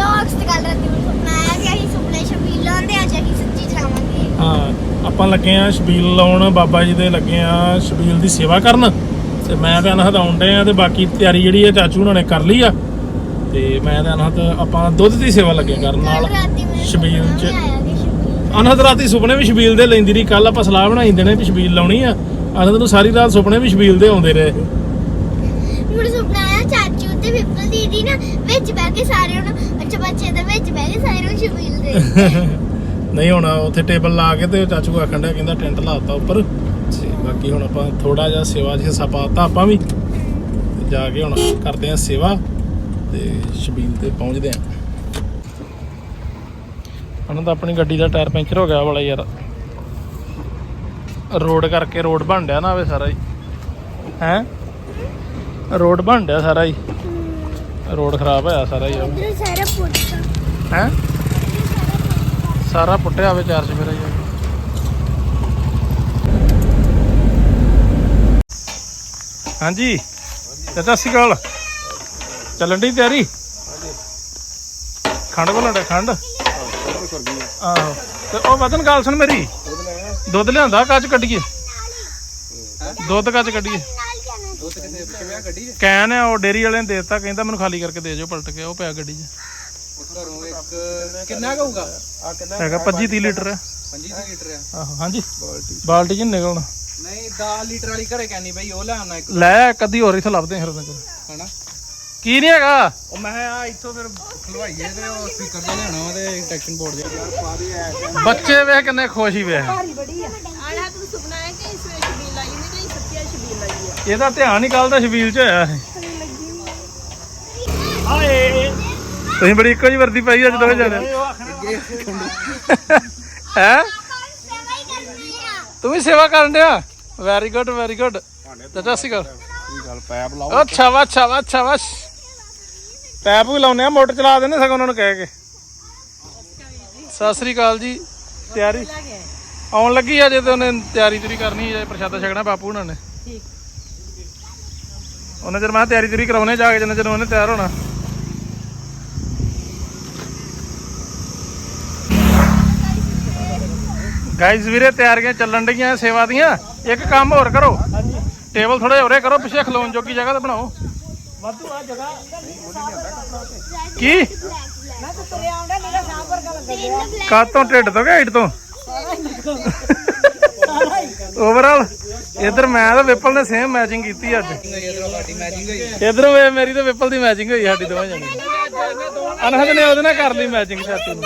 Vlogs ਤੇ ਕੱਲ ਰਾਤੀ ਮੈਨੂੰ ਸੁਪਨਾ ਆਇਆ ਕਿ ਅਸੀਂ ਸੁਪਨੇ ਸ਼ਬੀਲ ਲਾਉਂਦੇ ਅੱਜ ਅਸੀਂ ਸੱਚੀ ਜਾਵਾਂਗੇ ਹਾਂ ਆਪਾਂ ਲੱਗੇ ਆ ਛਬੀਲ ਲਾਉਣ ਬਾਬਾ ਜੀ ਦੇ ਲੱਗੇ ਆ ਛਬੀਲ ਦੀ ਸੇਵਾ ਕਰਨ। ਤੇ ਮੈਂ ਤੇ ਅਨਹਦ ਆਉਂਦੇ ਆ ਤੇ ਬਾਕੀ ਤਿਆਰੀ ਜਿਹੜੀ ਆ ਚਾਚੂ ਉਹਨਾਂ ਨੇ ਕਰ ਲਈ ਆ। ਤੇ ਮੈਂ ਤੇ ਅਨਹਦ ਆਪਾਂ ਦੁੱਧ ਦੀ ਸੇਵਾ ਲੱਗੇ ਕਰਨ ਨਾਲ ਰਾਤੀ ਮੈਨੂੰ ਸੁਪਨਾ ਚ। ਆਇਆ ਕਿ ਅਨਹਦ ਰਾਤੀ ਸੁਪਨੇ ਵੀ ਛਬੀਲ ਦੇ ਲੈਂਦੀ ਰਹੀ। ਕੱਲ ਆਪਾਂ ਸਲਾਹ ਬਣਾਈ ਦੇਣੇ ਵੀ ਛਬੀਲ ਲਾਉਣੀ ਆ। ਅਨਹਦ ਨੂੰ ਸਾਰੀ ਰਾਤ ਸੁਪਨੇ ਵੀ ਛਬੀਲ ਦੇ ਆਉਂਦੇ ਰਹੇ। ਮੈਨੂੰ ਸੁਪਨਾ ਤੇ ਵਿਪਲ ਦੀਦੀ ਨਾ ਵਿੱਚ ਬਹਿ ਕੇ ਸਾਰਿਆਂ ਨੂੰ ਅੱਛਾ ਬੱਚੇ ਦੇ ਵਿੱਚ ਬਹਿ ਕੇ ਸਾਰਿਆਂ ਨੂੰ ਛਬੀਲ ਦੇ ਨਹੀਂ ਹੁਣ ਉੱਥੇ ਟੇਬਲ ਲਾ ਕੇ ਤੇ ਚਾਚੂ ਆਖਣ ਡਿਆ ਕਹਿੰਦਾ ਟੈਂਟ ਲਾਤਾ ਉੱਪਰ। ਤੇ ਬਾਕੀ ਹੁਣ ਆਪਾਂ ਥੋੜਾ ਜਿਹਾ ਸੇਵਾ 'ਚ ਹਿੱਸਾ ਪਾਤਾ ਆਪਾਂ ਵੀ। ਤੇ ਜਾ ਕੇ ਹੁਣ ਕਰਦੇ ਆ ਸੇਵਾ ਤੇ ਸ਼ਬੀਲ ਤੇ ਪਹੁੰਚਦੇ ਆ ਉਹਨਾਂ ਦਾ ਆਪਣੀ ਗੱਡੀ ਦਾ ਟਾਇਰ ਪੈਂਚਰ ਹੋ ਗਿਆ ਵਾਲਾ ਯਾਰ। ਰੋਡ ਕਰਕੇ ਰੋਡ ਬਣ ਡਿਆ ਨਾ ਵੇ ਸਾਰਾ ਹੀ। ਹੈ? ਰੋਡ ਬਣ ਡਿਆ ਸਾਰਾ ਹੀ। ਰੋਡ ਖਰਾਬ ਹੋਇਆ ਸਾਰਾ ਹੀ ਇਧਰ ਸਾਰਾ ਪੁੱਟਾ ਹੈ? ਸਾਰਾ ਪੁੱਟਿਆ ਹੋਵੇ ਚਾਰ ਚਫੇਰਾ ਹੀ ਹਾਂਜੀ ਤੇ ਸਤਿ ਸ਼੍ਰੀ ਅਕਾਲ। ਚੱਲਣ ਦੀ ਤਿਆਰੀ? ਖੰਡ ਲੰਡਾ ਖੰਡ? ਆਹੋ ਤੇ ਉਹ ਵਤਨ ਗੱਲ ਸੁਣ ਮੇਰੀ। ਦੁੱਧ ਲਿਆਂਦਾ ਕੱਚ ਕੱਢੀਏ। ਦੁੱਧ ਕੱਚ ਕੱਢੀਏ। ਕੈਨ ਹੈ ਉਹ ਡੇਰੀ ਵਾਲੇ ਨੇ ਦੇ ਦਿੱਤਾ ਕਹਿੰਦਾ ਮੈਨੂੰ ਖਾਲੀ ਕਰਕੇ ਦੇ ਜਾਓ ਪਲਟ ਕੇ ਉਹ ਪਿਆ ਗੱਡੀ 'ਚ। ਘਰੋਂ ਇੱਕ ਕਿੰਨਾ ਕਹੂਗਾ ਹੈਗਾ 25 30 ਲੀਟਰ। ਹੈ 25 ਲੀਟਰ ਆ। ਆਹੋ ਹਾਂਜੀ। ਬਾਲਟੀ 'ਚ। ਨਿਕਲਣਾ। ਨਹੀਂ 10 ਲੀਟਰ ਵਾਲੀ ਘਰੇ ਕਹਿੰਦੀ ਬਈ ਉਹ ਲੈ ਆਉਣਾ ਇੱਕ। ਲੈ ਕਦੀ ਹੋਰ ਇੱਥੇ ਲੱਭਦੇ ਹਾਂ ਫਿਰ ਹਨਾ? ਕੀ ਨਹੀਂ ਹੈਗਾ? ਉਹ ਮੈਂ ਆ ਇੱਥੋਂ ਫਿਰ ਖਲਵਾਈਏ ਤੇ ਉਹ ਸਪੀਕਰ ਦਾ ਲੈਣਾ ਵਾ ਤੇ ਟੈਕਸ਼ਨ ਬੋਰਡ ਦੇ ਬੱਚੇ ਵੇਖ ਕਿੰਨੇ ਖੁਸ਼ ਹੀ ਵੇ ਆਲਾ ਤੂੰ ਸੁਪਨਾ ਹੈ ਕਿ ਇਸ ਵਿੱਚ ਛਬੀਲ ਲਾਈ ਨਹੀਂ ਤੇ ਸੱਚੀ ਛਬੀਲ ਲਾਈ ਹੈ ਇਹਦਾ ਧਿਆਨ ਹੀ ਕੱਲ ਦਾ ਸ਼ਬੀਲ ਚ ਹੋਇਆ ਹੈ ਹਾਏ। ਤੁਸੀਂ ਬੜੀ ਇੱਕੋ ਜਿਹੀ ਵਰਦੀ ਪਾਈ ਅੱਜ ਦੋਵੇਂ ਜਾਣੇ ਹੈ? ਸੇਵਾ ਤੂੰ ਵੀ ਸੇਵਾ ਕਰਨ ਡਿਆ? ਵੈਰੀ ਗੁੱਡ ਵੈਰੀ ਗੁੱਡ ਚਾਚਾ ਸੀ ਗੱਲ ਗੱਲ ਪੈਪ ਲਾਓ ਅੱਛਾ ਵਾ ਅੱਛਾ ਵਾ ਅੱਛਾ ਵਾ। ਪੈਪ ਵੀ ਲਾਉਨੇ ਆ, ਮੋਟਰ ਚਲਾ ਦਿੰਦੇ ਸਗੋਂ ਉਹਨਾਂ ਨੂੰ ਕਹਿ ਕੇ। ਸਤਿ ਸ੍ਰੀ ਅਕਾਲ ਜੀ। ਤਿਆਰੀ? ਆਉਣ ਲੱਗੀ ਆ ਜੇ ਤੇ ਉਹਨੇ ਤਿਆਰੀ ਤੁਰੀ ਕਰਨੀ ਹੈ ਪ੍ਰਸ਼ਾਦਾ ਛਕਣਾ ਬਾਪੂ ਉਹਨਾਂ ਨੇ। ਠੀਕ। ਉਹਨਾਂ ਚਿਰ ਮੈਂ ਤਿਆਰੀ ਤੁਰੀ ਕਰਾਉਣੇ ਜਾ ਕੇ ਜਿੰਨਾ ਚਿਰ ਉਹਨੇ ਤਿਆਰ ਹੋਣਾ। ਗਾਇਜ਼ ਵੀਰੇ ਤਿਆਰੀਆਂ ਚੱਲਣ ਡੀਆਂ ਸੇਵਾ ਦੀਆਂ। ਇੱਕ ਕੰਮ ਹੋਰ ਕਰੋ। ਟੇਬਲ ਥੋੜੇ ਹੋਰੇ ਕਰੋ ਪਿੱਛੇ ਖਲੋਣ ਜੋਗੀ ਜਗ੍ਹਾ ਤੇ ਬਣਾਓ। ਵਾਧੂ ਆ ਜਗ੍ਹਾ। ਕੀ? ਮੈਂ ਤਾਂ ਤੁਰਿਆ ਆਉਂਦਾ ਮੇਰਾ ਸਾਹ ਲੱਗਾ ਤਿੰਨ ਬਲੈਕ ਕਾਤੋਂ ਢਿੱਡ ਤੋਂ ਕਿ ਹਾਈਟ ਤੋਂ? ਓਵਰਆਲ ਇਧਰ ਮੈਂ ਤਾਂ ਵਿਪਲ ਨੇ ਸੇਮ ਮੈਚਿੰਗ ਕੀਤੀ ਅੱਜ। ਇਧਰੋਂ ਮੈਚਿੰਗ ਹੋਈ ਵੇ ਮੇਰੀ ਤੇ ਵਿਪਲ ਦੀ ਮੈਚਿੰਗ ਹੋਈ ਸਾਡੀ ਦੋਵਾਂ ਜਣੇ ਅਨਹਦ ਨੇ ਉਹਦੇ ਨਾਲ ਕਰ ਲਈ ਮੈਚਿੰਗ ਸਾਥੀ ਨੂੰ।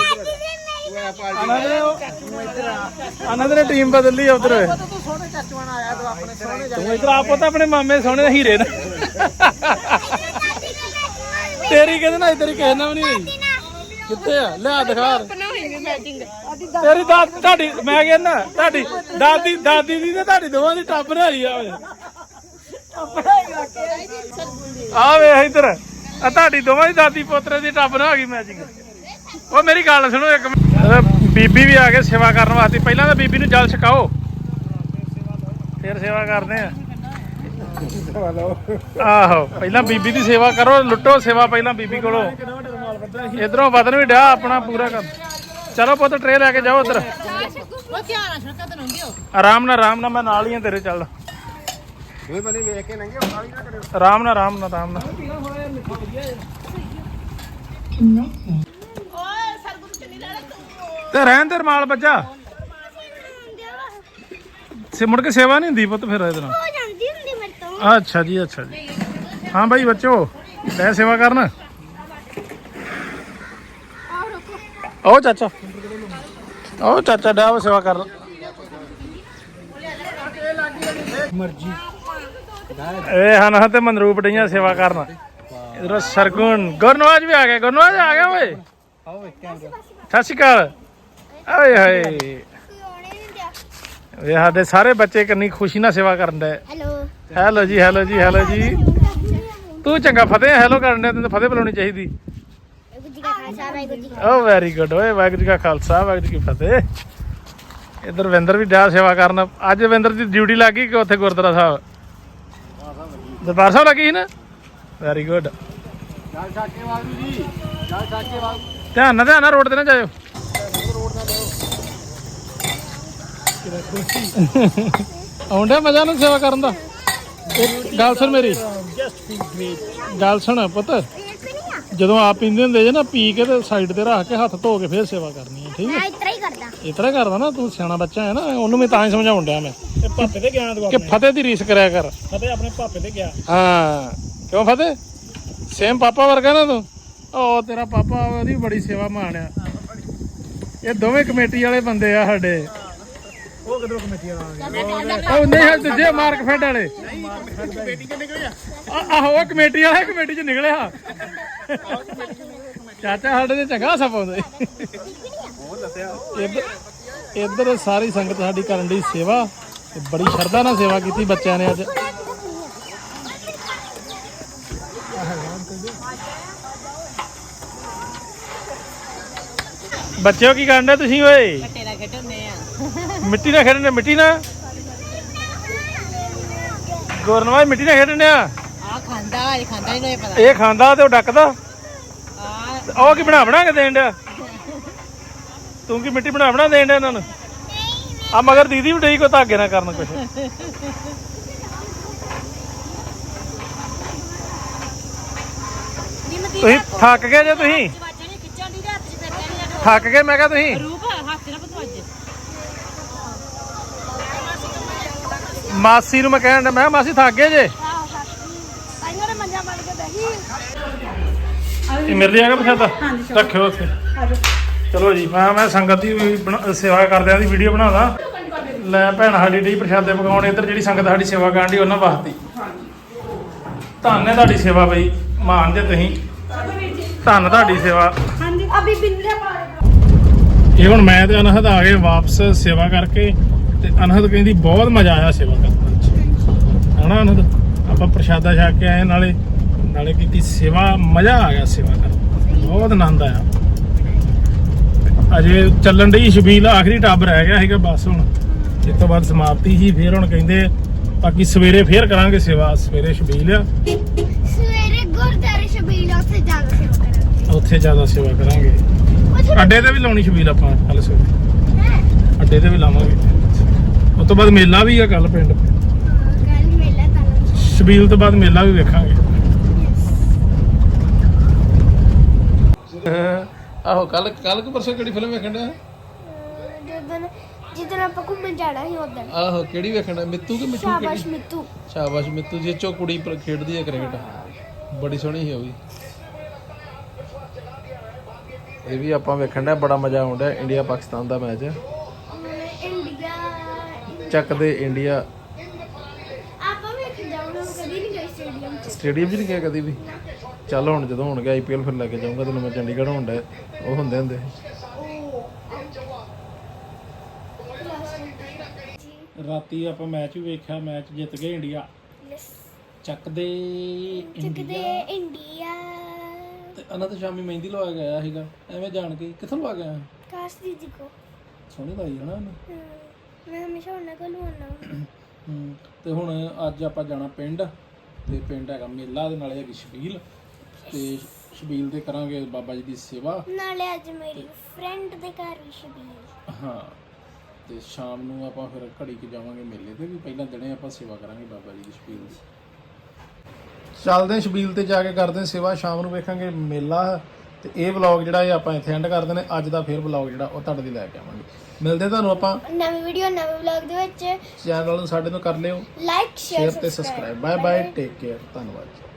ਅਨਹਦ ਨੇ ਉਹ- ਅਨਹਦ ਨੇ ਟੀਮ ਬਦਲ ਲਈ ਉਧਰ। ਤੂੰ ਸੋਹਣੇ ਚਾਚੂਆਂ ਨਾਲ ਆਇਆ ਤੂੰ ਆਪਣੇ ਸੋਹਣੇ ਤੂੰ ਇਧਰ ਆਪੋ ਤਾਂ ਆਪਣੇ ਮਾਮੇ ਸੋਹਣੇ ਹੀਰੇ ਨੇ। ਤੇਰੀ ਕਿਹਦੇ ਨਾਲ, ਤੇਰੀ ਕਿਸੇ ਨਾਲ ਵੀ ਨਹੀਂ ਹੋਈ? ਕਿੱਥੇ ਆ? ਲਿਆ ਦਿਖਾ। ਤੇਰੀ ਦਾਦੀ ਤੁਹਾਡੀ ਮੈਂ ਕਹਿੰਦਾ ਤੁਹਾਡੀ ਦਾਦੀ ਦਾਦੀ ਦੀ ਤੇ ਤੁਹਾਡੀ ਦੋਵਾਂ ਦੀ ਟੱਬ ਰਹੀ ਆ ਓਏ ਆ ਵੇ ਇੱਧਰ। ਆ ਤੁਹਾਡੀ ਦੋਵਾਂ ਦੀ ਦਾਦੀ ਪੋਤਰੇ ਦੀ ਟੱਬ ਨਾ ਆ ਗਈ ਮੈਚਿੰਗ ਉਹ ਮੇਰੀ ਗੱਲ ਸੁਣੋ ਇੱਕ ਬੀਬੀ ਵੀ ਆ ਕੇ ਸੇਵਾ ਕਰਨ ਵਾਸਤੇ ਪਹਿਲਾਂ ਤਾਂ ਬੀਬੀ ਨੂੰ ਜਲ ਛਕਾਓ। ਫਿਰ ਸੇਵਾ ਕਰਦੇ ਆ। ਆਹੋ ਪਹਿਲਾਂ ਬੀਬੀ ਦੀ ਸੇਵਾ ਕਰੋ ਲੁੱਟੋ ਸੇਵਾ ਪਹਿਲਾਂ ਬੀਬੀ ਕੋਲੋਂ। ਇਧਰੋਂ ਵਦਨ ਵੀ ਡਿਆ ਆਪਣਾ ਪੂਰਾ ਕਰ ਚਲੋ ਪੁੱਤ ਟਰੇ ਲੈ ਕੇ ਜਾਓ ਉਧਰ ਉਹ ਧਿਆਨ ਨਾਲ ਛੱਕਾ ਤੇ ਨੰਦਿਓ ਆਰਾਮ ਨਾਲ ਆਰਾਮ ਨਾਲ ਮੈਂ ਨਾਲ ਹੀ ਆ ਤੇਰੇ ਚੱਲ। ਦੋਵੇਂ ਬੰਦੇ ਵੇਖ ਕੇ ਲੰਘੇ ਉਹਨਾਂ ਨਾ ਕਰਿਓ ਆਰਾਮ ਨਾਲ ਆਰਾਮ ਨਾਲ ਆਰਾਮ ਨਾਲ। ਓਏ ਸਰਗੁਣ ਚੰਨੀ ਲੈ ਤੂੰ ਤੇ ਰਹਿਣ ਤੇ ਰਮਾਲ ਬੱਜਾ। ਸੇ ਮੁੜ ਕੇ ਸੇਵਾ ਨਹੀਂ ਹੁੰਦੀ ਪੁੱਤ ਫਿਰ ਇਹਦੇ ਨਾਲ? ਹੋ ਜਾਂਦੀ ਹੁੰਦੀ ਮੇਰੇ ਤੋਂ। ਅੱਛਾ ਜੀ ਅੱਛਾ ਜੀ। ਹਾਂ ਭਾਈ ਬੱਚੋ ਲੈ ਸੇਵਾ ਕਰਨ। ਉਹ ਚਾਚਾ। ਉਹ ਚਾਚਾ ਡਿਆ ਵਾ ਸੇਵਾ ਕਰ ਮਰਜ਼ੀ। ਇਹ ਹਨ ਹਾਂ ਤੇ ਮਨਰੂਪ ਡਈਆਂ ਸੇਵਾ ਕਰਨ। ਇਧਰ ਸਰਗੁਣ। ਗੁਰਨਵਾਜ ਵੀ ਆ ਗਿਆ ਗੁਰਨਵਾਜ ਆ ਗਿਆ ਓਏ। ਆਓ ਸਤਿ ਸ਼੍ਰੀ ਅਕਾਲ। ਓਏ ਹਾਏ। ਇਹ ਸਾਡੇ ਸਾਰੇ ਬੱਚੇ ਕਿੰਨੀ ਖੁਸ਼ੀ ਨਾਲ ਸੇਵਾ ਕਰਨ ਦੇ hello. Hello ji hello ji hello ji. ਤੂੰ ਚੰਗਾ ਫਤਿਹ ਹੈਲੋ ਕਰਨ ਦੇ ਤੈਨੂੰ ਫਤਿਹ ਬੁਲਾਉਣੀ ਚਾਹੀਦੀ। ਖਾਲਸਾ ਵਾਹਿਗੁਰੂ ਜੀ ਕੀ ਓ ਵੈਰੀ ਗੁੱਡ ਓਏ ਵਾਹਿਗੁਰੂ ਜੀ ਕਾ ਖਾਲਸਾ ਵਾਹਿਗੁਰੂ ਜੀ ਕੀ ਫਤਿਹ। ਇਧਰ ਵਿੰਦਰ ਵੀ ਡਿਆ ਸੇਵਾ ਕਰਨ। ਅੱਜ ਵਿੰਦਰ ਦੀ ਡਿਊਟੀ ਲੱਗ ਗਈ ਕਿ ਉੱਥੇ ਗੁਰਦੁਆਰਾ ਸਾਹਿਬ? ਦਰਬਾਰ ਸਾਹਿਬ ਲੱਗੀ ਸੀ ਨਾ? ਵੈਰੀ ਗੁੱਡ ਜਾ ਛਾਕੇ ਵਾਗੂ ਜੀ ਜਾ ਛਾਕੇ ਵਾਗੂ ਧਿਆਨ ਨਾਲ ਧਿਆਨ ਨਾਲ ਰੋਡ ਤੇ ਨਾ ਜਾਇਓ। ਆਉਂਦਾ ਮਜ਼ਾ ਨਾ ਸੇਵਾ ਕਰਨ ਦਾ। ਗੱਲ ਸੁਣ ਮੇਰੀ। ਗੱਲ ਸੁਣ ਪੁੱਤ। ਜਦੋਂ ਆਪ ਪੀਂਦੇ ਹੁੰਦੇ ਜੇ ਨਾ ਪੀ ਕੇ ਤੇ ਸਾਈਡ ਤੇ ਰੱਖ ਕੇ ਹੱਥ ਧੋ ਕੇ ਫੇਰ ਸੇਵਾ ਕਰਨੀ ਹੈ ਠੀਕ ਹੈ? ਮੈਂ ਇਤਰਾ ਹੀ ਕਰਦਾ। ਇਸ ਤਰ੍ਹਾਂ ਕਰਦਾ ਨਾ ਤੂੰ ਸਿਆਣਾ ਬੱਚਾ ਹੈ ਨਾ ਉਹਨੂੰ ਮੈਂ ਤਾਂ ਹੀ ਸਮਝਾਉਣ ਡਿਆ ਮੈਂ। ਤੇ ਪਾਪੇ ਤੇ ਗਿਆ ਤੂੰ ਕਿ ਫਤਿਹ ਦੀ ਰੀਸ ਕਰਿਆ ਕਰ। ਫਤੇ ਆਪਣੇ ਪਾਪੇ ਤੇ ਗਿਆ ਹਾਂ। ਕਿਉਂ ਫਤਿਹ? ਸੇਮ ਪਾਪਾ ਵਰਗਾ ਨਾ ਤੂੰ? ਉਹ ਤੇਰਾ ਪਾਪਾ ਉਹਦੀ ਬੜੀ ਸੇਵਾ ਮਾਣ ਆ। ਇਹ ਦੋਵੇਂ ਕਮੇਟੀ ਵਾਲੇ ਬੰਦੇ ਆ ਸਾਡੇ। ਉਹ ਕਿਧਰੋਂ ਕਮੇਟੀ ਵਾਲਾ ਉਹ ਨਹੀਂ ਹੈ ਦੂਜੇ ਮਾਰਕ ਫੈਡ ਵਾਲੇ ਕਮੇਟੀ ਚ ਨਿਕਲਿਆ। ਆ- ਆਹੋ ਉਹ ਕਮੇਟੀ ਵਾਲਾ ਕਮੇਟੀ ਚ ਨਿਕਲਿਆ। ਚਾਚਾ ਸਾਡੇ ਤੇ ਚੰਗਾ ਸਭ ਆਉਂਦੇ ਉਹ ਦੱਸਿਆ ਇੱਧਰ ਸਾਰੀ ਸੰਗਤ ਸਾਡੀ ਕਰਨ ਦੀ ਸੇਵਾ ਤੇ ਬੜੀ ਸ਼ਰਧਾ ਨਾਲ ਸੇਵਾ ਕੀਤੀ ਬੱਚਿਆਂ ਨੇ ਅੱਜ। ਬੱਚਿਓ ਕੀ ਕਰਨ ਦੇ ਤੁਸੀਂ ਓਏ? ਤੇਰਾ ਖੇਡਣੇ ਆ ਮਿੱਟੀ ਨਾਲ ਖੇਡਣ ਦੇ ਮਿੱਟੀ ਨਾਲ? ਗੁਰਨਵਾਈ ਮਿੱਟੀ ਨਾਲ ਖੇਡਣ ਆ ਖਾਂਦਾ ਇਹ ਖਾਂਦਾ ਹੀ ਨਹੀਂ ਪਤਾ। ਇਹ ਖਾਂਦਾ ਤੇ ਉਹ ਡੱਕਦਾ? ਆ ਉਹ ਕੀ ਬਣਾ ਬਣਾ ਕੇ ਦੇਣ ਡਿਆ? ਤੂੰ ਕੀ ਮਿੱਟੀ ਬਣਾ ਬਣਾ ਦੇਣ ਡਿਆ ਇਹਨਾਂ ਨੂੰ? ਆ ਮਗਰ ਦੀਦੀ ਵੀ ਡਈ ਕੋ ਧਾਗੇ ਨਾ ਕਰਨ ਕੁਛ। ਤੁਸੀਂ ਥੱਕ ਗਏ ਜੇ ਤੁਸੀਂ? ਵਾਜਣੇ ਖਿੱਚਣ ਦੀ ਹੱਥ 'ਚ ਫਿਰ ਕਹਿੰਦੀ ਥੱਕ ਗਏ ਮੈਂ ਕਿਹਾ ਤੁਸੀਂ? ਰੂਪ ਹੱਥ ਨਾ ਪਤਵਾਜ ਮਾਸੀ ਨੂੰ ਮੈਂ ਕਹਿਣ ਡਿਆ ਮੈਂ ਕਿਹਾ ਮਾਸੀ ਥੱਕ ਗਏ ਜੇ ਆਈਆਂ ਨੇ ਮੰਜਾ ਮਾਰ ਕੇ ਬੈਠੀ ਇਹ ਮੇਰੇ ਲਈ ਆਗਾ ਪਛਾਤਾ ਰੱਖਿਓ ਉੱਥੇ। ਚਲੋ ਜੀ ਮੈਂ ਮੈਂ ਸੰਗਤ ਦੀ ਵੀ ਬਣਾ- ਸੇਵਾ ਕਰਦਿਆਂ ਦੀ ਵੀਡੀਓ ਬਣਾਦਾ ਲੈ। ਭੈਣ ਸਾਡੀ ਡੀ ਪ੍ਰਸ਼ਾਦੇ ਪਕਾਉਣ ਇੱਧਰ ਜਿਹੜੀ ਸੰਗਤ ਸਾਡੀ ਸੇਵਾ ਕਰਨ ਦੀ ਉਹਨਾਂ ਵਾਸਤੇ। ਧੰਨ ਹੈ ਤੁਹਾਡੀ ਸੇਵਾ ਬਈ ਮਾਨ ਜੇ ਤੁਸੀਂ। ਧੰਨ ਤੁਹਾਡੀ ਸੇਵਾ। ਅਭੀ ਬਿੰਦਲੇ ਪਾ ਇਹ ਹੁਣ ਮੈਂ ਤੇ ਅਨਹਦ ਆ ਗਏ ਵਾਪਸ ਸੇਵਾ ਕਰਕੇ ਤੇ ਅਨਹਦ ਕਹਿੰਦੀ ਬਹੁਤ ਮਜ਼ਾ ਆਇਆ ਸੇਵਾ ਕਰਨ ਵਿੱਚ ਹਨਾ ਅਨਹਦ? ਆਪਾਂ ਪ੍ਰਸ਼ਾਦਾ ਛਕ ਕੇ ਆਏ ਨਾਲੇ। ਨਾਲੇ ਕੀਤੀ ਸੇਵਾ ਮਜ਼ਾ ਆ ਗਿਆ ਸੇਵਾ ਕਰਨ ਦਾ। ਬਹੁਤ ਆਨੰਦ ਆਇਆ। ਅਜੇ ਚੱਲਣ ਦੀ ਸ਼ਬੀਲ ਆਖਰੀ ਟੱਬ ਰਹਿ ਗਿਆ ਸੀਗਾ ਬਸ ਹੁਣ। ਇਸ ਤੋਂ ਬਾਅਦ ਸਮਾਪਤੀ ਸੀ ਫਿਰ ਹੁਣ ਕਹਿੰਦੇ ਬਾਕੀ ਸਵੇਰੇ ਫੇਰ ਕਰਾਂਗੇ ਸੇਵਾ ਸਵੇਰੇ ਸ਼ਬੀਲ ਆ। ਸਵੇਰੇ ਗੁਰਦਾਰੇ ਸ਼ਬੀਲ ਉੱਥੇ ਜ਼ਿਆਦਾ ਸੇਵਾ ਕਰਾਂਗੇ। ਉੱਥੇ ਜ਼ਿਆਦਾ ਸੇਵਾ ਕਰਾਂਗੇ। ਉੱਥੇ ਅੱਡੇ ਤੇ ਵੀ ਲਾਉਣੀ ਸ਼ਬੀਲ ਆਪਾਂ ਕੱਲ ਸਵੇਰੇ। ਹੈ? ਅੱਡੇ ਤੇ ਵੀ ਲਾਵਾਂਗੇ। ਉਸ ਤੋਂ ਬਾਅਦ ਮੇਲਾ ਵੀ ਆ ਕੱਲ ਪਿੰਡ। ਮੇਲਾ ਤਾਂ ਸ਼ਬੀਲ ਤੋਂ ਬਾਅਦ ਮੇਲਾ ਵੀ ਵੇਖਾਂਗੇ। ਆਹੋ ਕੱਲ ਕੱਲ ਕਿ ਪਰਸੋਂ ਕਿਹੜੀ ਫਿਲਮ ਵੇਖਣ ਦਾ ਜਦੋਂ ਜਿੱਦਣ ਆਪਾਂ ਘੁੰਮਣ ਜਾਣਾ ਸੀ ਉਦੋਂ। ਆਹੋ ਕਿਹੜੀ ਵੇਖਣ ਦਾ ਮਿੱਤੂ ਕਿ ਮਿੱਠੂ ਸ਼ਾਬਾਸ਼ ਮਿੱਤੂ। ਸ਼ਾਬਾਸ਼ ਮਿੱਤੂ ਜੀ ਚੋ ਕੁੜੀ ਪਰ ਖੇਡਦੀ ਹੈ ਕ੍ਰਿਕਟ। ਬੜੀ ਸੋਹਣੀ ਹੈ ਉਹ ਵੀ। ਇਹ ਵੀ ਆਪਾਂ ਵੇਖਣ ਦਾ ਬੜਾ ਮਜ਼ਾ ਆਉਂਦਾ ਇੰਡੀਆ ਪਾਕਿਸਤਾਨ ਦਾ ਮੈਚ। ਇੰਡੀਆ। ਚੱਕਦੇ ਇੰਡੀਆ। ਆਪਾਂ ਵੇਖ ਜਾਵਾਂਗੇ ਕਦੀ ਨਹੀਂ ਗਏ ਸਟੇਡੀਅਮ ਚ। ਸਟੇਡੀਅਮ 'ਚ ਨਹੀਂ ਗਿਆ ਕਦੀ ਵੀ? ਚੱਲ ਹੁਣ ਜਦੋਂ ਹੋਣਗੇ ਆਈਪੀਐਲ ਫਿਰ ਲੈ ਕੇ ਜਾਊਂਗਾ ਤੈਨੂੰ ਮੈਂ ਚੰਡੀਗੜ੍ਹ ਹੁੰਦਾ ਉਹ ਹੁੰਦੇ ਹੁੰਦੇ। ਰਾਤੀ ਆਪਾਂ ਮੈਚ ਵੀ ਵੇਖਿਆ ਮੈਚ ਜਿੱਤ ਗਏ ਇੰਡੀਆ। ਚੱਕਦੇ ਚੱਕਦੇ ਇੰਡੀਆ। ਤੇ ਅਨੰਦ ਸ਼ਾਮੀ ਮਹਿੰਦੀ ਲਵਾ ਕੇ ਆਇਆ ਸੀਗਾ ਐਵੇਂ ਜਾਣ ਕੇ। ਕਿੱਥੋਂ ਲਵਾ ਗਿਆ ਕਾਸ਼ ਦੀਦੀ ਕੋ। ਸੋਹਣੀ ਲਾਈ ਹਨਾ ਉਹਨੇ। ਮੈਂ ਹਮੇਸ਼ਾ ਉਹਨਾਂ ਕੋਲ ਆਉਣਾ ਹੂੰ ਤੇ ਹੁਣ ਅੱਜ ਆਪਾਂ ਜਾਣਾ ਪਿੰਡ ਤੇ ਪਿੰਡ ਹੈਗਾ ਮੇਲਾ ਦੇ ਨਾਲੇ ਹੈਗੀ ਛਬੀਲ ਤੇ ਛਬੀਲ ਦੇ ਕਰਾਂਗੇ ਬਾਬਾ ਜੀ ਦੀ ਸੇਵਾ। ਨਾਲੇ ਅੱਜ ਮੇਰੀ ਫਰੈਂਡ ਦੇ ਘਰ ਵੀ ਸ਼ਬੀਲ। ਹਾਂ ਤੇ ਸ਼ਾਮ ਨੂੰ ਆਪਾਂ ਫਿਰ ਘੜੀ ਕਿ ਜਾਵਾਂਗੇ ਮੇਲੇ ਤੇ ਵੀ। ਪਹਿਲਾਂ ਦਿਨੇ ਆਪਾਂ ਸੇਵਾ ਕਰਾਂਗੇ ਬਾਬਾ ਜੀ ਦੀ ਛਬੀਲ ਦੀ। ਚੱਲਦੇ ਹਾਂ ਛਬੀਲ ਤੇ ਜਾ ਕੇ ਕਰਦੇ ਹਾਂ ਸੇਵਾ। ਸ਼ਾਮ ਨੂੰ ਵੇਖਾਂਗੇ ਮੇਲਾ ਤੇ ਇਹ ਵਲੌਗ ਜਿਹੜਾ ਇਹ ਆਪਾਂ ਇੱਥੇ ਐਂਡ ਕਰ ਦਿੰਦੇ ਅੱਜ ਦਾ ਫਿਰ ਵਲੌਗ ਜਿਹੜਾ ਉਹ ਤੁਹਾਡੇ ਲਈ ਲੈ ਕੇ ਆਵਾਂਗੇ। ਮਿਲਦੇ ਤੁਹਾਨੂੰ ਆਪਾਂ। ਨਵੀਂ ਵੀਡੀਓ ਨਵੇਂ ਵਲੌਗ ਦੇ ਵਿੱਚ। ਚੈਨਲ ਨੂੰ ਸਾਡੇ ਨੂੰ ਕਰ ਲਿਓ। ਲਾਈਕ ਸ਼ੇਅਰ ਸ਼ੇਅਰ ਤੇ subscribe bye bye take care ਧੰਨਵਾਦ